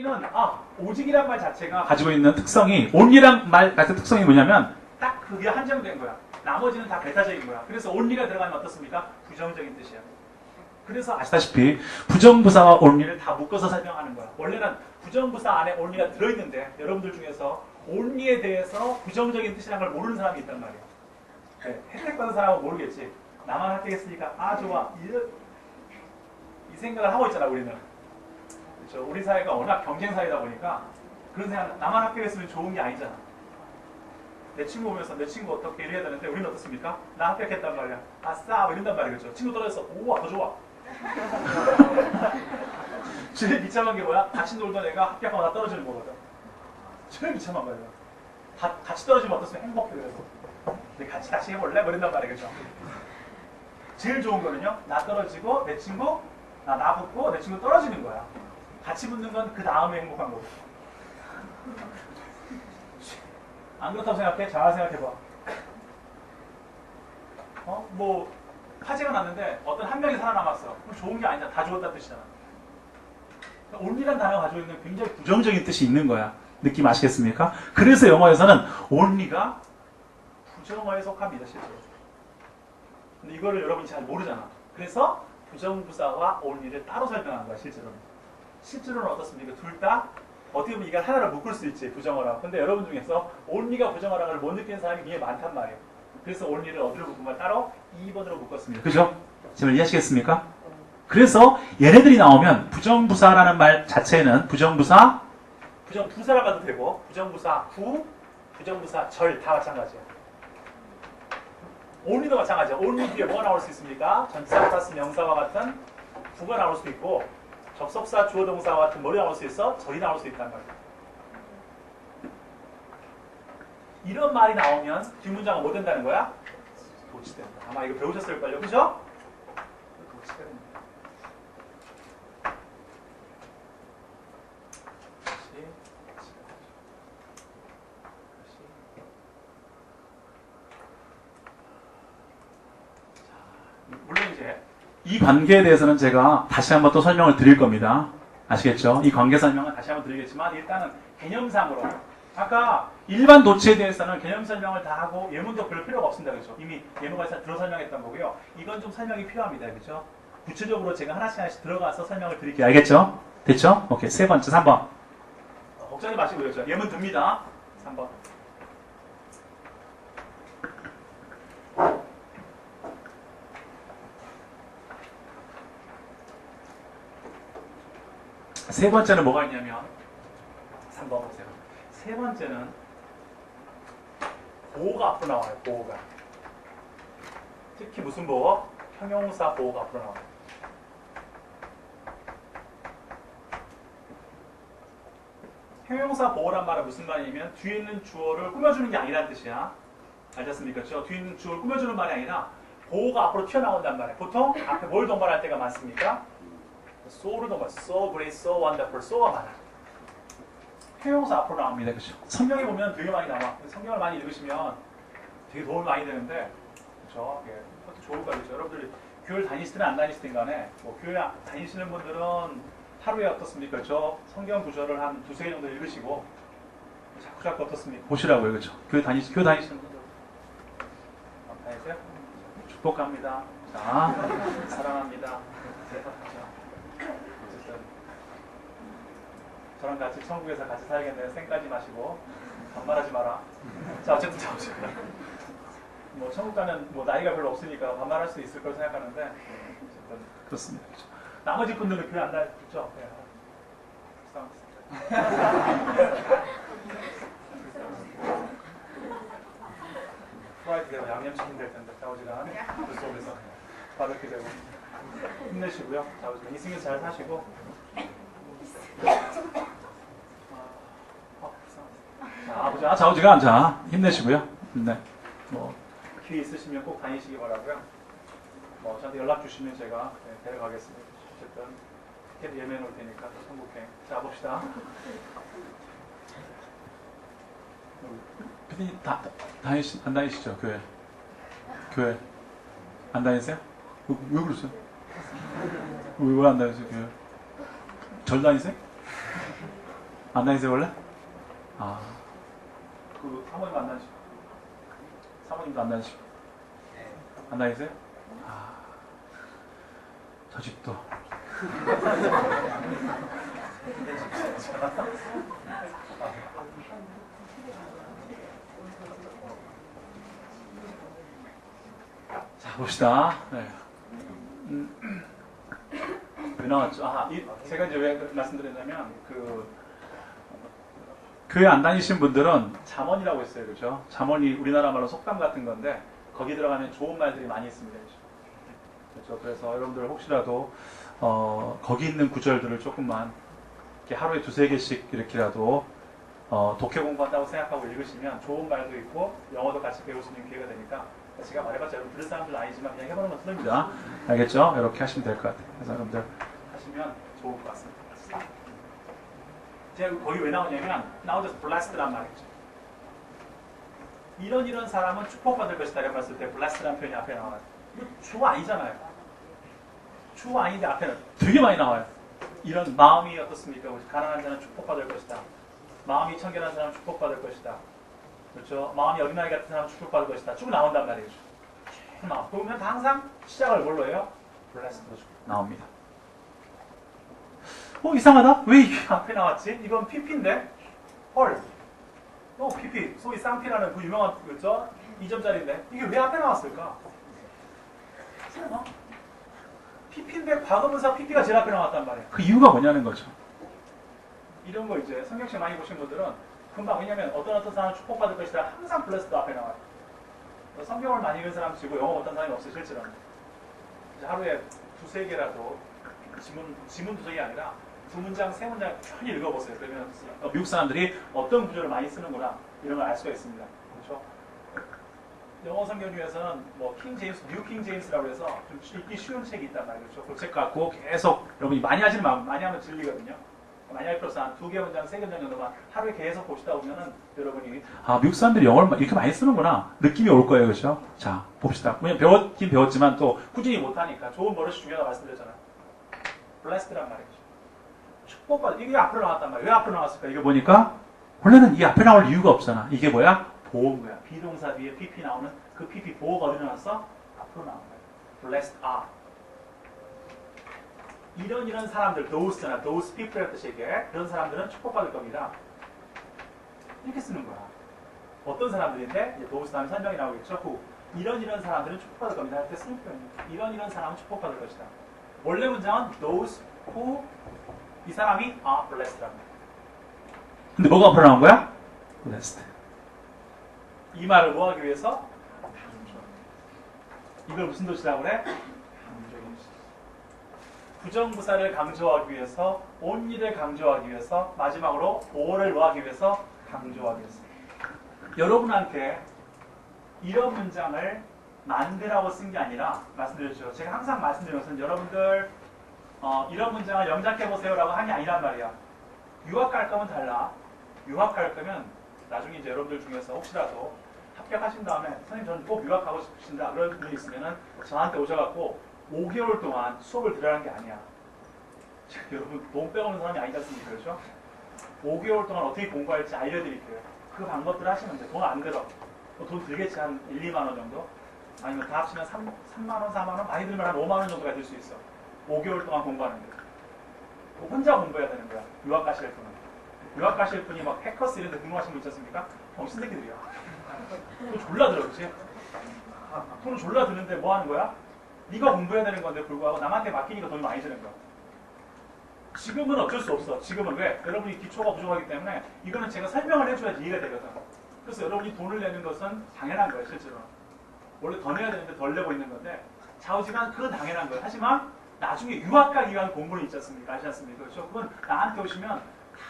온리는 아 오직이란 말 자체가 가지고 있는 특성이 온리란 말 같은 특성이 뭐냐면 딱 그게 한정된 거야. 나머지는 다 배타적인 거야. 그래서 온리가 들어가면 어떻습니까? 부정적인 뜻이야. 그래서 아시다시피 부정부사와 온리를 다 묶어서 설명하는 거야. 원래는 부정부사 안에 온리가 들어있는데 여러분들 중에서 온리에 대해서 부정적인 뜻이라는 걸 모르는 사람이 있단 말이야. 네, 혜택받은 사람은 모르겠지. 나만 혜택했으니까 아 좋아 이, 이 생각을 하고 있잖아 우리는. 그렇죠. 우리 사회가 워낙 경쟁 사회다 보니까 그런 생각 나만 합격했으면 좋은 게 아니잖아. 내 친구 보면서 내 친구 어떻게 일해야 되는데 우리는 어떻습니까? 나 합격했단 말이야. 아싸 뭐 이런단 말이야 그렇죠. 친구 떨어졌어. 우와 더 좋아. 제일 비참한 게 뭐야? 같이 놀던 애가 합격하고 나 떨어지는 거거든. 제일 비참한 거예요. 다, 같이 떨어지면 어떻습니까? 행복해 그래서. 근데 같이 다시 해볼래? 뭐 이런단 말이야 그죠? 제일 좋은 거는요. 나 떨어지고 내 친구 나, 나 붙고 내 친구 떨어지는 거야. 같이 붙는 건 그 다음에 행복한 거고. 안 그렇다고 생각해? 잘 생각해봐. 어? 뭐 화재가 났는데 어떤 한 명이 살아남았어. 그럼 좋은 게 아니잖아. 다 죽었다는 뜻이잖아. 온리란 단어가 가지고 있는 굉장히 부정적인 뜻이 있는 거야. 느낌 아시겠습니까? 그래서 영어에서는 온리가 부정어에 속합니다, 실제로. 근데 이거를 여러분이 잘 모르잖아. 그래서 부정부사와 온리를 따로 설명한 거야, 실제로는. 실제로는 어떻습니까? 둘 다 어떻게 보면 이걸 하나로 묶을 수 있지, 부정어라고. 근데 여러분 중에서 온리가 부정어라는 걸못 느끼는 사람이 굉장히 많단 말이에요. 그래서 온리를 어디로 묶으면 따로 2번으로 묶었습니다. 그죠? 지금 이해하시겠습니까? 그래서 얘네들이 나오면 부정부사라는 말 자체는 부정부사, 부정부사라고 해도 되고 부정부사 후, 부정부사 절 다 마찬가지예요. only도 마찬가지야. only 뒤에 뭐가 나올 수 있습니까? 전치사 플러스 명사와 같은 부가 나올 수 있고 접속사 주어 동사와 같은 뭐이 나올 수 있어? 절이 나올 수 있단 말이야. 이런 말이 나오면 뒷문장은 뭐 된다는 거야? 도치된다. 아마 이거 배우셨을걸요, 그죠? 자, 물론 이제 이 관계에 대해서는 제가 다시 한번 또 설명을 드릴 겁니다. 아시겠죠? 이 관계 설명은 다시 한번 드리겠지만 일단은 개념상으로 아까 일반 도치에 대해서는 개념 설명을 다 하고 예문도 별 필요가 없습니다. 그렇죠? 이미 예문에서 들어 설명했던 거고요. 이건 좀 설명이 필요합니다. 그렇죠? 구체적으로 제가 하나씩 하나씩 들어가서 설명을 드릴게요. 알겠죠? 됐죠? 오케이. 세 번째 3번. 어, 걱정하지 마시고요. 저 예문 듭니다. 3번. 세 번째는 뭐가 있냐면 3번 보세요. 세 번째는 보호가 앞으로 나와요. 보호가. 특히 무슨 보호? 형용사 보호가 앞으로 나와요. 형용사 보호란 말은 무슨 말이냐면 뒤에 있는 주어를 꾸며주는 게 아니라는 뜻이야. 알겠습니까? 저 뒤에 있는 주어를 꾸며주는 말이 아니라 보호가 앞으로 튀어나온단 말이에요. 보통 앞에 뭘 동반할 때가 많습니까? So를 동반, so great, so wonderful, so가 많아. 형용사 앞으로 나옵니다. 그렇죠? 성경에 보면 되게 많이 나와. 성경을 많이 읽으시면 되게 도움이 많이 되는데, 그렇죠? 예, 그것도 좋을 거 같죠. 여러분들이 교회를 다니시든 안 다니시든 간에, 뭐 교회 다니시는 분들은 하루에 어떻습니까? 그렇죠? 성경 구절을 한 두세 개 정도 읽으시고, 자꾸 자꾸 어떻습니까? 보시라고요. 그렇죠? 교회 다니시, 교회 다니시는 분들. 어, 다니세요? 축복합니다. 자, 사랑합니다. 자, 어쨌든 저랑 같이 천국에서 같이 살겠네요. 생까지 마시고 반말하지 마라. 자 어쨌든 자 어쨌든 뭐 천국 가면 뭐 나이가 별로 없으니까 반말할 수 있을 걸 생각하는데 어쨌든 그렇습니다. 그렇죠. 나머지 분들은 교회 안 다니죠? 네. 프라이드 되고 양념치킨 될 텐데 자오지간 그 속에서 바르게 되고 힘내시고요. 자오지간 이승현 잘 사시고 아, 아, 좌우지간 자 힘내시고요. 네, 뭐 기회 있으시면 꼭 다니시기 바라고요. 뭐 저한테 연락 주시면 제가 네, 데려가겠습니다. 어쨌든 티켓 예매해 놓을 테니까 천국행. 자 봅시다. 피디님 다, 다 다니시 안 다니시죠 교회? 교회 안 다니세요? 왜, 왜 그러세요? 왜 안 다니세요 교회? 절 다니세요? 안 다니세요 원래? 아, 그 사모님 안 다니시고 사모님도 안 다니시고 안 다니세요? 아, 저 집도 자 봅시다. 네. 음, 왜 나왔죠? 아, 이, 제가 이제 왜 말씀드렸냐면 그 교회 안 다니신 분들은 잠언이라고 있어요, 그렇죠? 잠언이 우리나라 말로 속담 같은 건데 거기 들어가면 좋은 말들이 많이 있습니다, 그렇죠? 그래서 여러분들 혹시라도 어, 거기 있는 구절들을 조금만 하루에 두세 개씩 이렇게라도 어, 독해 공부한다고 생각하고 읽으시면 좋은 말도 있고 영어도 같이 배울 수 있는 기회가 되니까 제가 말해봤자 여러분 들을 사람들 아니지만 그냥 해보는 건 틀립니다. 알겠죠? 이렇게 하시면 될 것 같아요. 그래서 여러분들 하시면 좋을 것 같습니다. 제가 거기 왜 나오냐면 나오면서 blessed란 말이죠. 이런 이런 사람은 축복받을 것이다 이런 말쓸 때 blessed란 표현이 앞에 나와요. 이거 주 아니잖아요. 주 아닌데 앞에는 되게 많이 나와요. 이런 마음이 어떻습니까? 가난한 자는 축복받을 것이다. 마음이 청결한 사람은 축복받을 것이다. 그렇죠? 마음이 어린아이 같은 사람은 축복받을 것이다. 쭉 나온단 말이죠. 쭉 나와. 보면 다 항상 시작을 뭘로 해요? 블레스드로 쭉 나옵니다. 어 이상하다? 왜 이게 앞에 나왔지? 이건 PP인데? 헐. 어 PP. 소위 쌍피라는 그 유명한 그죠? 2점짜리인데 이게 왜 앞에 나왔을까? 어? PP인데 과거분사 PP가 제일 앞에 나왔단 말이에요. 그 이유가 뭐냐는 거죠. 이런 거 이제 성경책 많이 보신 분들은 금방 왜냐면 어떤 어떤 사람은 축복받을 것이다 항상 플러스도 앞에 나와요. 성경을 많이 읽은 사람 치고 영어 못한 사람이. 이제 하루에 두세 개라도 지문 지문 두석이 아니라 두 문장 세 문장 편히 읽어보세요. 그러면 어, 미국 사람들이 어떤 구조를 많이 쓰는구나 이런 걸 알 수가 있습니다. 그렇죠? 영어 성경 중에서는 뭐 킹 제임스, 뉴 킹 제임스라고 해서 좀 읽기 쉬운 책이 있단 말이에요. 그렇죠? 그 책 갖고 계속 여러분이 많이 하지는 마, 많이 하면 질리거든요. 많이 할 없어 한두 개 문장, 세 개 문장 정도만 하루에 계속 보시다 보면은 여러분이 아 미국 사람들이 영어를 이렇게 많이 쓰는구나 느낌이 올 거예요, 그렇죠? 자 봅시다. 왜냐 배웠긴 배웠지만 또 꾸준히 못하니까 좋은 버릇이 중요하다 말씀드렸잖아요. 블레스드란 말이죠. 축복받 이게 앞으로 나왔단 말이에요. 왜 앞으로 나왔을까? 이거 보니까 원래는 이 앞에 나올 이유가 없잖아. 이게 뭐야? 보호인 거야. 비동사 뒤에 PP 나오는 그 PP 보호가 어디로 나왔어? 앞으로 나온 거야. blessed are. 이런 이런 사람들, those잖아. those people의 뜻이 이게. 그런 사람들은 축복받을 겁니다. 이렇게 쓰는 거야. 어떤 사람들인데? 이제 those 다음에 설명이 나오겠죠. who. 이런 이런 사람들은 축복받을 겁니다. 할 때 쓰는 표현이에요. 이런 이런 사람은 축복받을 것이다. 원래 문장은 those who 이 사람이 are blessed랍니다. 근데 뭐가 앞으로 나온 거야? blessed. 이 말을 뭐 하기 위해서? 이걸 무슨 도시라고 그래? 부정부사를 강조하기 위해서 온리를 강조하기 위해서 마지막으로 오를 뭐 하기 위해서 강조하기 위해서 여러분한테 이런 문장을 만들라고 쓴 게 아니라 말씀드렸죠. 제가 항상 말씀드린 것은 여러분들 어, 이런 문장을 영작해 보세요라고 한 게 아니란 말이야. 유학 갈 거면 달라. 유학 갈 거면 나중에 이제 여러분들 중에서 혹시라도 합격하신 다음에 선생님 저는 꼭 유학하고 싶으신다 그런 분이 있으면은 저한테 오셔갖고 5개월 동안 수업을 들으라는 게 아니야. 여러분 돈 빼오는 사람이 아니지 않습니까? 그렇죠? 5개월 동안 어떻게 공부할지 알려드릴게요. 그 방법들 하시면 돼. 돈 안 들어. 뭐돈 들겠지 한 1, 2만 원 정도? 아니면 다 합치면 3, 3만 원, 4만 원? 많이 들면 한 5만 원 정도가 될수 있어. 5개월 동안 공부하는 게. 혼자 공부해야 되는 거야. 유학 가실 분은. 유학 가실 분이 막 해커스 이런 데 궁금하신 분 있지 않습니까? 정신 새끼들이야. 돈 졸라 들어, 그치? 돈 졸라 드는데 뭐 하는 거야? 네가 공부해야 되는 건데 불구하고 남한테 맡기니까 돈이 많이 드는 거야. 지금은 어쩔 수 없어. 지금은 왜? 여러분이 기초가 부족하기 때문에 이거는 제가 설명을 해줘야지 이해가 되거든. 그래서 여러분이 돈을 내는 것은 당연한 거예요, 실제로. 원래 더 내야 되는데 덜 내고 있는 건데 좌우지간 그건 당연한 거예요. 하지만 나중에 유학 가기 위한 공부는 있지 않습니까? 아시지 않습니까? 그렇죠? 그건 나한테 오시면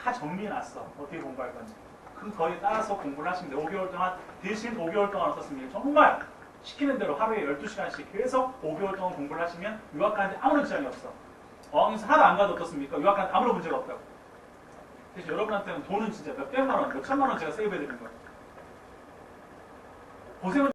다 정리해놨어. 어떻게 공부할 건지. 그 거에 따라서 공부를 하시면 돼요. 5개월 동안, 대신 5개월 동안 어떻습니까? 정말 시키는 대로 하루에 12시간씩 계속 5개월 동안 공부를 하시면 유학 가는데 아무런 지장이 없어. 어학연수 하나도 안 가도 어떻습니까? 유학 가는데 아무런 문제가 없다고. 그래서 여러분한테는 돈은 진짜 몇 백만 원, 몇 천만 원 제가 세이브 해드리는 거예요. 고생은